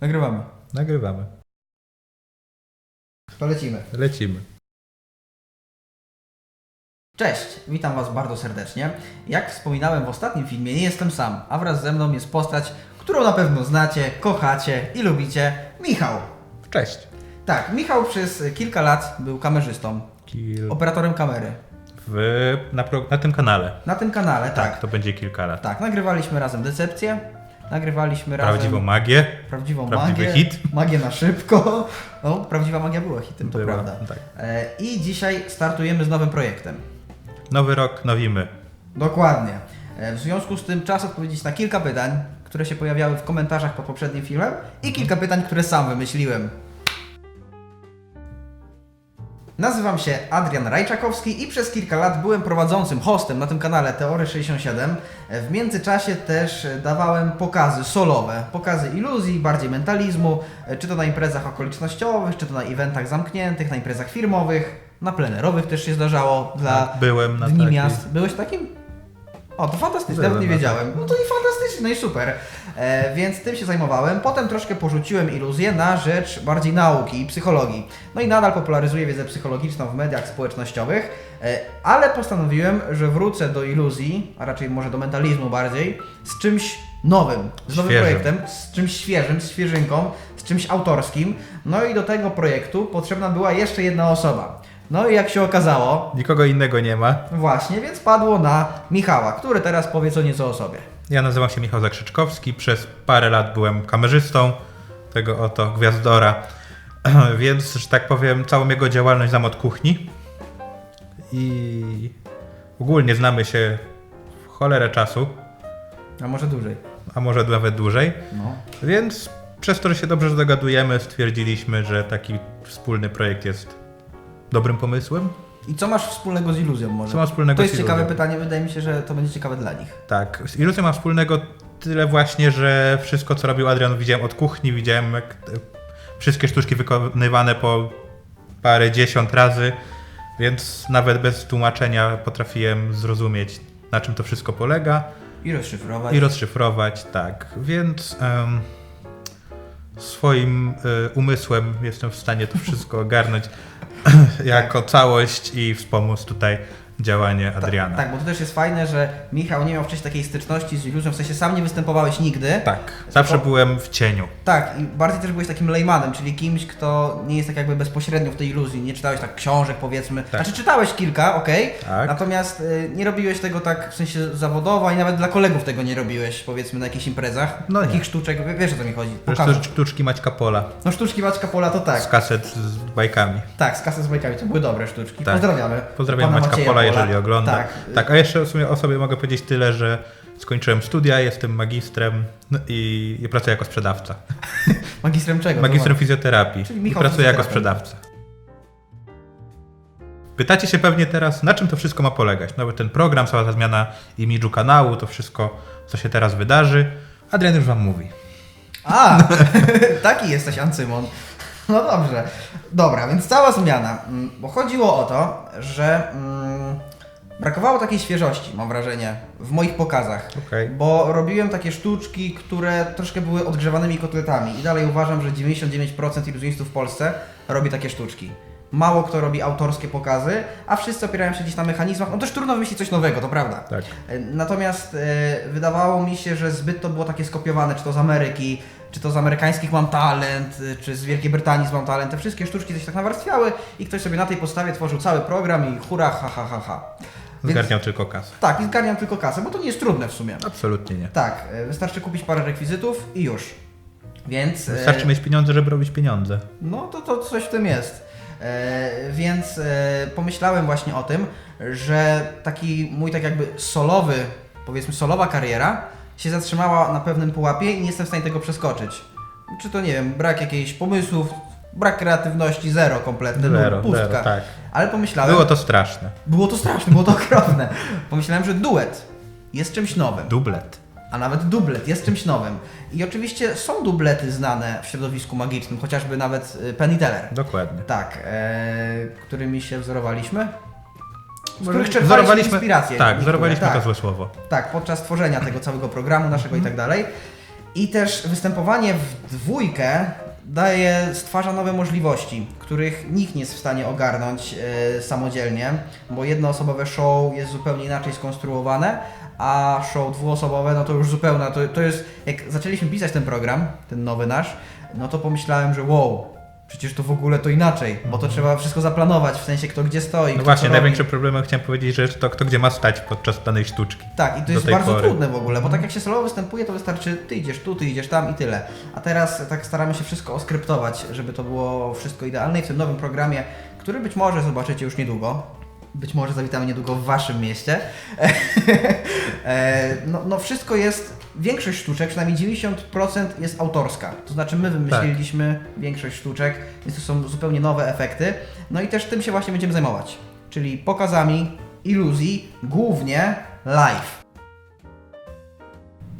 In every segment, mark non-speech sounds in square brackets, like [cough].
Nagrywamy. Nagrywamy. Polecimy. Lecimy. Cześć, witam Was bardzo serdecznie. Jak wspominałem w ostatnim filmie, nie jestem sam, a wraz ze mną jest postać, którą na pewno znacie, kochacie i lubicie, Michał. Cześć. Tak, Michał przez kilka lat był kamerzystą, Kil... operatorem kamery. W... Na, pro... na tym kanale. Na tym kanale, tak. Tak, to będzie kilka lat. Tak, nagrywaliśmy razem decepcję, nagrywaliśmy razem... Prawdziwą magię. Prawdziwą Prawdziwy magię. hit. Magię na szybko. No, prawdziwa magia była hitem, to Była, prawda. tak. E, I dzisiaj startujemy z nowym projektem. Nowy rok, nowi my. Dokładnie. E, W związku z tym czas odpowiedzieć na kilka pytań, które się pojawiały w komentarzach pod poprzednim filmem i kilka pytań, które sam wymyśliłem. Nazywam się Adrian Rajczakowski i przez kilka lat byłem prowadzącym hostem na tym kanale Teory 67. E, W międzyczasie też dawałem pokazy solowe, pokazy iluzji, bardziej mentalizmu, czy to na imprezach okolicznościowych, czy to na eventach zamkniętych, na imprezach firmowych, na plenerowych też się zdarzało dla Tak, byłem na Dni takiej. Miast. Byłeś takim? O, to fantastycznie, Byłem nawet nie wiedziałem. No to i fantastycznie, no i super. E, więc tym się zajmowałem. Potem troszkę porzuciłem iluzję na rzecz bardziej nauki i psychologii. No i nadal popularyzuję wiedzę psychologiczną w mediach społecznościowych, e, ale postanowiłem, że wrócę do iluzji, a raczej może do mentalizmu bardziej, z czymś nowym, z nowym Świeżym. projektem, z czymś świeżym, z świeżynką, z czymś autorskim. No i do tego projektu potrzebna była jeszcze jedna osoba. No i jak się okazało, Nikogo innego nie ma. Właśnie, więc padło na Michała, który teraz powie co nieco o sobie. Ja nazywam się Michał Zakrzyczkowski. Przez parę lat byłem kamerzystą tego oto gwiazdora. [clears throat] Więc, że tak powiem, całą jego działalność znam od kuchni. I ogólnie znamy się w cholerę czasu, A może dłużej. a może nawet dłużej. No. Więc przez to, że się dobrze dogadujemy, stwierdziliśmy, że taki wspólny projekt jest dobrym pomysłem. I co masz wspólnego z iluzją może? Co ma wspólnego to jest ciekawe pytanie, wydaje mi się, że to będzie ciekawe dla nich. Tak, z iluzją ma wspólnego tyle właśnie, że wszystko co robił Adrian widziałem od kuchni, widziałem jak wszystkie sztuczki wykonywane po parę dziesiąt razy, więc nawet bez tłumaczenia potrafiłem zrozumieć na czym to wszystko polega I rozszyfrować. i rozszyfrować, tak, więc em, swoim y, umysłem jestem w stanie to wszystko [laughs] ogarnąć [clears throat] jako całość i wspomóc tutaj działanie Adriana. Tak, bo to też jest fajne, że Michał nie miał wcześniej takiej styczności z iluzją, w sensie sam nie występowałeś nigdy. Tak, zawsze byłem w cieniu. Tak, i bardziej też byłeś takim lejmanem, czyli kimś, kto nie jest tak jakby bezpośrednio w tej iluzji, nie czytałeś tak książek powiedzmy, Tak. znaczy czytałeś kilka, okej, Tak. natomiast y, nie robiłeś tego tak w sensie zawodowo i nawet dla kolegów tego nie robiłeś powiedzmy na jakichś imprezach, No nie. takich sztuczek, w- wiesz o co mi chodzi, Zresztą pokażę. sztuczki Maćka Pola No sztuczki Maćka Pola to tak, z kaset z bajkami. tak, z kasy z bajkami, to były dobre sztuczki, Tak. pozdrawiamy. Pozdrawiam Pana Maćka Macieja Pola, jeżeli ogląda. Tak, tak, a jeszcze w sumie o sobie mogę powiedzieć tyle, że skończyłem studia, jestem magistrem no i, i pracuję jako sprzedawca. [laughs] magistrem czego? Magistrem fizjoterapii Czyli i pracuję jako sprzedawca. Pytacie się pewnie teraz, na czym to wszystko ma polegać? No bo ten program, cała ta zmiana imidżu kanału, to wszystko, co się teraz wydarzy. Adrian już wam mówi. A, [laughs] taki jesteś Ancymon. [laughs] No dobrze. Dobra, więc cała zmiana. Mm, Bo chodziło o to, że mm, brakowało takiej świeżości, mam wrażenie, w moich pokazach. Okej. Bo robiłem takie sztuczki, które troszkę były odgrzewanymi kotletami. I dalej uważam, że 99% iluzjonistów w Polsce robi takie sztuczki. Mało kto robi autorskie pokazy, a wszyscy opierają się gdzieś na mechanizmach. No też trudno wymyślić coś nowego, to prawda. Tak. E, Natomiast e, wydawało mi się, że zbyt to było takie skopiowane, czy to z Ameryki, czy to z amerykańskich Mam Talent, e, czy z Wielkiej Brytanii z Mam Talent. Te wszystkie sztuczki coś tak nawarstwiały i ktoś sobie na tej podstawie tworzył cały program i hura, ha, ha, ha, ha. Więc, Zgarniał tylko kasę. tak, i zgarniam tylko kasę, bo to nie jest trudne w sumie. Absolutnie nie. Tak, e, wystarczy kupić parę rekwizytów i już. Więc... Wystarczy mieć pieniądze, żeby robić pieniądze. no to, to coś w tym jest. E, więc e, pomyślałem właśnie o tym, że taki mój tak jakby solowy, powiedzmy solowa kariera się zatrzymała na pewnym pułapie i nie jestem w stanie tego przeskoczyć. Czy to nie wiem, brak jakichś pomysłów, brak kreatywności, zero kompletny, no, Zero, pustka. zero, tak. Ale pomyślałem, Było to straszne. było to straszne, było to [laughs] okropne. Pomyślałem, że duet jest czymś nowym Dublet. A nawet dublet jest czymś nowym. I oczywiście są dublety znane w środowisku magicznym, chociażby nawet y, Penny Teller. Dokładnie. Tak, e, którymi się wzorowaliśmy. Z których czerpaliśmy inspirację. Tak, niektóre, wzorowaliśmy tak, to złe słowo. Tak, podczas tworzenia tego całego programu naszego i tak dalej. I też występowanie w dwójkę daje, stwarza nowe możliwości, których nikt nie jest w stanie ogarnąć e, samodzielnie, bo jednoosobowe show jest zupełnie inaczej skonstruowane, a show dwuosobowe, no to już zupełnie, to, to jest, jak zaczęliśmy pisać ten program, ten nowy nasz, no to pomyślałem, że wow, przecież to w ogóle to inaczej, bo to trzeba wszystko zaplanować, w sensie kto gdzie stoi, No kto właśnie, największym problemem chciałem powiedzieć, że to kto gdzie ma stać podczas danej sztuczki. Tak, i to jest bardzo pory. trudne w ogóle, bo tak jak się solowo występuje, to wystarczy ty idziesz tu, ty idziesz tam i tyle. A teraz tak staramy się wszystko oskryptować, żeby to było wszystko idealne i w tym nowym programie, który być może zobaczycie już niedługo, być może zawitamy niedługo w waszym mieście, [laughs] E, no, no wszystko jest, większość sztuczek, przynajmniej 90% jest autorska. To znaczy my wymyśliliśmy większość sztuczek, więc to są zupełnie nowe efekty. No i też tym się właśnie będziemy zajmować, czyli pokazami iluzji, głównie live.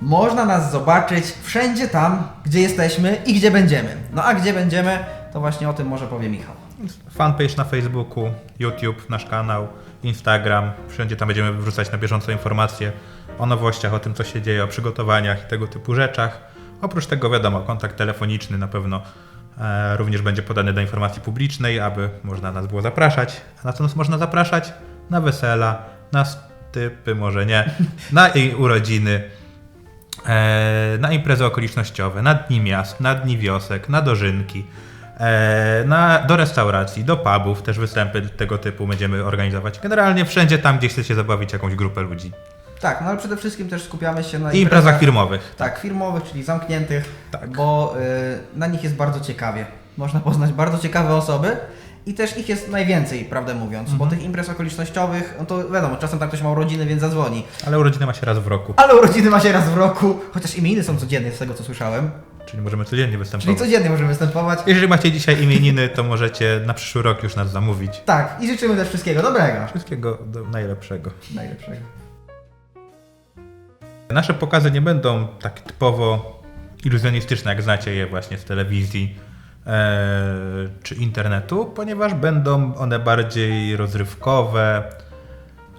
Można nas zobaczyć wszędzie tam, gdzie jesteśmy i gdzie będziemy. No a gdzie będziemy, to właśnie o tym może powie Michał. Fanpage na Facebooku, YouTube, nasz kanał, Instagram. Wszędzie tam będziemy wrzucać na bieżąco informacje o nowościach, o tym, co się dzieje, o przygotowaniach i tego typu rzeczach. Oprócz tego, wiadomo, kontakt telefoniczny na pewno e, również będzie podany do informacji publicznej, aby można nas było zapraszać. A na co nas można zapraszać? Na wesela, na stypy, może nie, [laughs] na jej urodziny, e, na imprezy okolicznościowe, na dni miast, na dni wiosek, na dożynki, na, do restauracji, do pubów, też występy tego typu będziemy organizować. Generalnie wszędzie tam, gdzie chcecie zabawić jakąś grupę ludzi. Tak, no ale przede wszystkim też skupiamy się na I imprezach firmowych. Tak, firmowych, czyli zamkniętych, Tak. bo y, na nich jest bardzo ciekawie. Można poznać bardzo ciekawe osoby i też ich jest najwięcej, prawdę mówiąc, Mhm. bo tych imprez okolicznościowych, no to wiadomo, czasem tak ktoś ma urodziny, więc zadzwoni. Ale urodziny ma się raz w roku, Ale urodziny ma się raz w roku, chociaż imieniny są codziennie, z tego co słyszałem. Czyli możemy codziennie Czyli występować. codziennie możemy występować. Jeżeli macie dzisiaj imieniny, to możecie na przyszły rok już nas zamówić. Tak, i życzymy też wszystkiego dobrego. Wszystkiego do najlepszego. Najlepszego. Nasze pokazy nie będą tak typowo iluzjonistyczne, jak znacie je właśnie z telewizji e, czy internetu, ponieważ będą one bardziej rozrywkowe,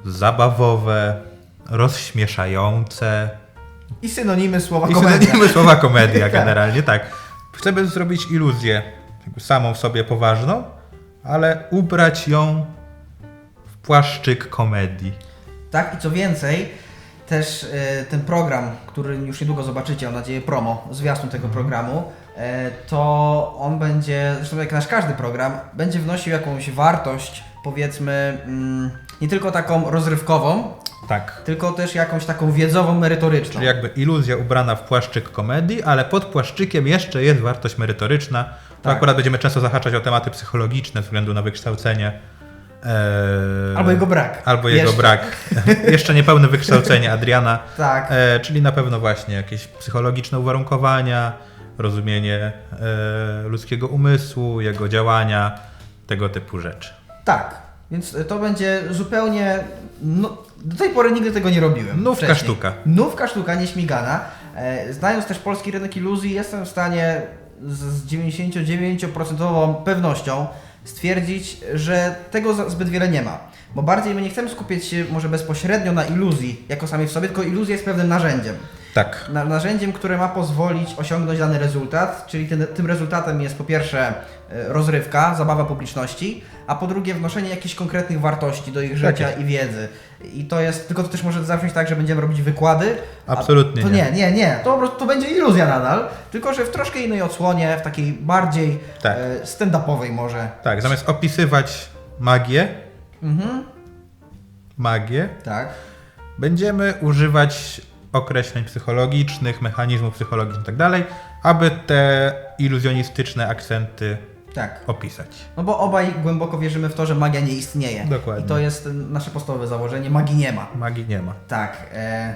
zabawowe, rozśmieszające I synonimy słowa i komedia. synonimy słowa komedia [laughs] Tak. generalnie, tak. Chcemy zrobić iluzję samą w sobie poważną, ale ubrać ją w płaszczyk komedii. Tak, i co więcej, też e, ten program, który już niedługo zobaczycie, mam nadzieję, promo, zwiastun tego programu, e, to on będzie, zresztą jak nasz każdy program, będzie wnosił jakąś wartość, powiedzmy, mm, nie tylko taką rozrywkową, Tak. tylko też jakąś taką wiedzową, merytoryczną. Czyli jakby iluzja ubrana w płaszczyk komedii, ale pod płaszczykiem jeszcze jest wartość merytoryczna. To Tak. akurat będziemy często zahaczać o tematy psychologiczne względu na wykształcenie. e, Albo jego brak. Albo jego Jeszcze. brak. [laughs] jeszcze niepełne wykształcenie Adriana. Tak. E, czyli na pewno właśnie jakieś psychologiczne uwarunkowania, rozumienie e, ludzkiego umysłu, jego działania, tego typu rzeczy. Tak, więc to będzie zupełnie. No, do tej pory nigdy tego nie robiłem. Nówka wcześniej. sztuka. Nówka sztuka, nieśmigana. E, znając też polski rynek iluzji, jestem w stanie z z 99% pewnością stwierdzić, że tego zbyt wiele nie ma. Bo bardziej my nie chcemy skupiać się może bezpośrednio na iluzji jako samej w sobie, tylko iluzja jest pewnym narzędziem. Tak. Na, narzędziem, które ma pozwolić osiągnąć dany rezultat, czyli ten, tym rezultatem jest po pierwsze e, rozrywka, zabawa publiczności, a po drugie wnoszenie jakichś konkretnych wartości do ich życia jest. i wiedzy. I to jest, tylko to też może zabrzmieć tak, że będziemy robić wykłady. Absolutnie to nie. nie. Nie, nie, To po prostu to będzie iluzja nadal, tylko że w troszkę innej odsłonie, w takiej bardziej Tak. e, stand-upowej może. Tak, zamiast opisywać magię, Mhm, magię, tak. będziemy używać określeń psychologicznych, mechanizmów psychologicznych itd., aby te iluzjonistyczne akcenty Tak. opisać. No bo obaj głęboko wierzymy w to, że magia nie istnieje. Dokładnie. I to jest nasze podstawowe założenie, magii nie ma. Magii nie ma. Tak, e,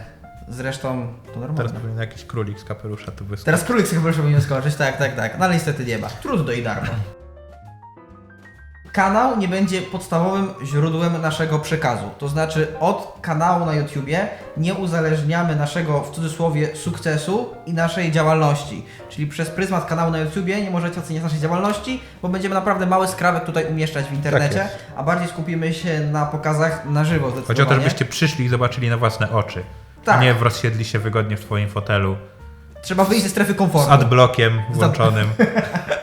zresztą to normalne. Teraz powinien jakiś królik z kapelusza tu wyskoczyć. Teraz królik sobie proszę powinien skoczyć, tak, tak, tak. No ale niestety nie ma. Trudno i darmo. Kanał nie będzie podstawowym źródłem naszego przekazu. To znaczy od kanału na YouTubie nie uzależniamy naszego w cudzysłowie sukcesu i naszej działalności. Czyli przez pryzmat kanału na YouTubie nie możecie oceniać naszej działalności, bo będziemy naprawdę mały skrawek tutaj umieszczać w internecie, Tak a bardziej skupimy się na pokazach na żywo Chodzi o to, żebyście przyszli i zobaczyli na własne oczy, Tak. a nie rozsiedli się wygodnie w twoim fotelu Trzeba wyjść ze strefy Z komfortu. adblockiem włączonym [laughs]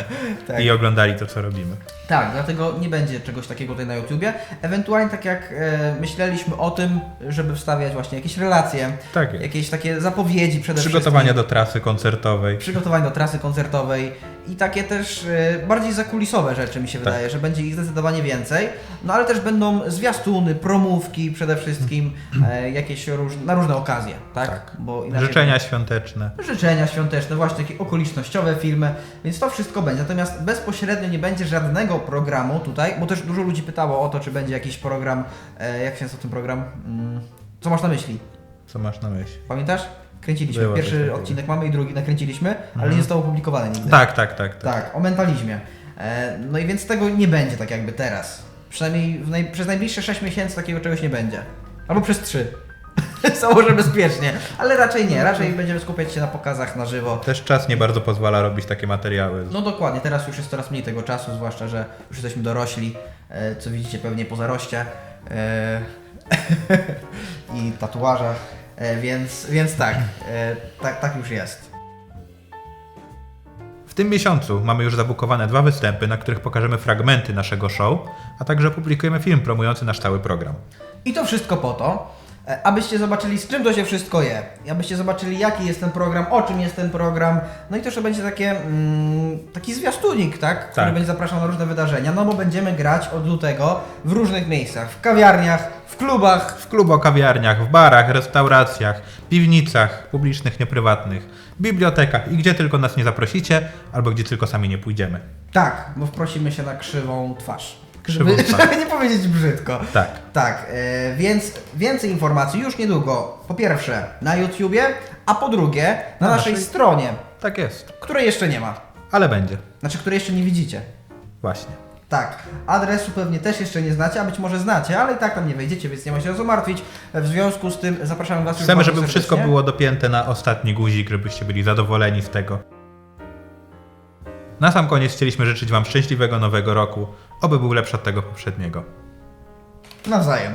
Tak. i oglądali to, co robimy. Tak, dlatego nie będzie czegoś takiego tutaj na YouTubie. Ewentualnie tak jak e, myśleliśmy o tym, żeby wstawiać właśnie jakieś relacje, Tak jakieś takie zapowiedzi przede Przygotowania wszystkim. do trasy koncertowej. Przygotowań do trasy koncertowej i takie też e, bardziej zakulisowe rzeczy mi się Tak. wydaje, że będzie ich zdecydowanie więcej. No ale też będą zwiastuny, promówki przede wszystkim, e, jakieś róż, na różne okazje, tak? Tak. Bo inaczej- Życzenia świąteczne. życzenia świąteczne, właśnie takie okolicznościowe filmy, więc to wszystko będzie. Natomiast bezpośrednio nie będzie żadnego programu tutaj, bo też dużo ludzi pytało o to, czy będzie jakiś program, e, jak się nazywa ten program? Mm, co masz na myśli? Co masz na myśli? Pamiętasz? Kręciliśmy. Pierwszy odcinek mamy i drugi nakręciliśmy, ale Mhm. nie został opublikowany nigdy. Tak, tak, tak. tak. Tak, o mentalizmie. E, no i więc tego nie będzie tak jakby teraz. Przynajmniej naj, przez najbliższe 6 miesięcy takiego czegoś nie będzie. Albo przez 3. [laughs] Założę bezpiecznie. Ale raczej nie, raczej będziemy skupiać się na pokazach na żywo. Też czas nie bardzo pozwala robić takie materiały. No dokładnie, teraz już jest coraz mniej tego czasu, zwłaszcza, że już jesteśmy dorośli, e, co widzicie pewnie po zaroście e, [laughs] i tatuażach, e, więc, więc tak, tak, tak już jest. Tym miesiącu mamy już zabukowane dwa występy, na których pokażemy fragmenty naszego show, a także opublikujemy film promujący nasz cały program. I to wszystko po to, abyście zobaczyli z czym to się wszystko je, abyście zobaczyli jaki jest ten program, o czym jest ten program, no i też to będzie takie, mm, taki zwiastunik, tak? Który Tak. będzie zapraszał na różne wydarzenia, no bo będziemy grać od lutego w różnych miejscach, w kawiarniach, w klubach, W klubo, kawiarniach, w barach, restauracjach, piwnicach, publicznych, nieprywatnych, bibliotekach i gdzie tylko nas nie zaprosicie, albo gdzie tylko sami nie pójdziemy. Tak, bo wprosimy się na krzywą twarz. Żeby, twarz. żeby nie powiedzieć brzydko. Tak. Tak, e, więc więcej informacji już niedługo. Po pierwsze na YouTubie, a po drugie na, Na naszej, naszej- stronie, Tak jest. której jeszcze nie ma. Ale będzie. Znaczy, której jeszcze nie widzicie. Właśnie. Tak, adresu pewnie też jeszcze nie znacie, a być może znacie, ale i tak tam nie wejdziecie, więc nie ma się o co martwić. W związku z tym zapraszamy Was już Chcemy, bardzo żeby wszystko serdecznie. było dopięte na ostatni guzik, żebyście byli zadowoleni z tego. Na sam koniec chcieliśmy życzyć Wam szczęśliwego nowego roku, oby był lepszy od tego poprzedniego. Nawzajem.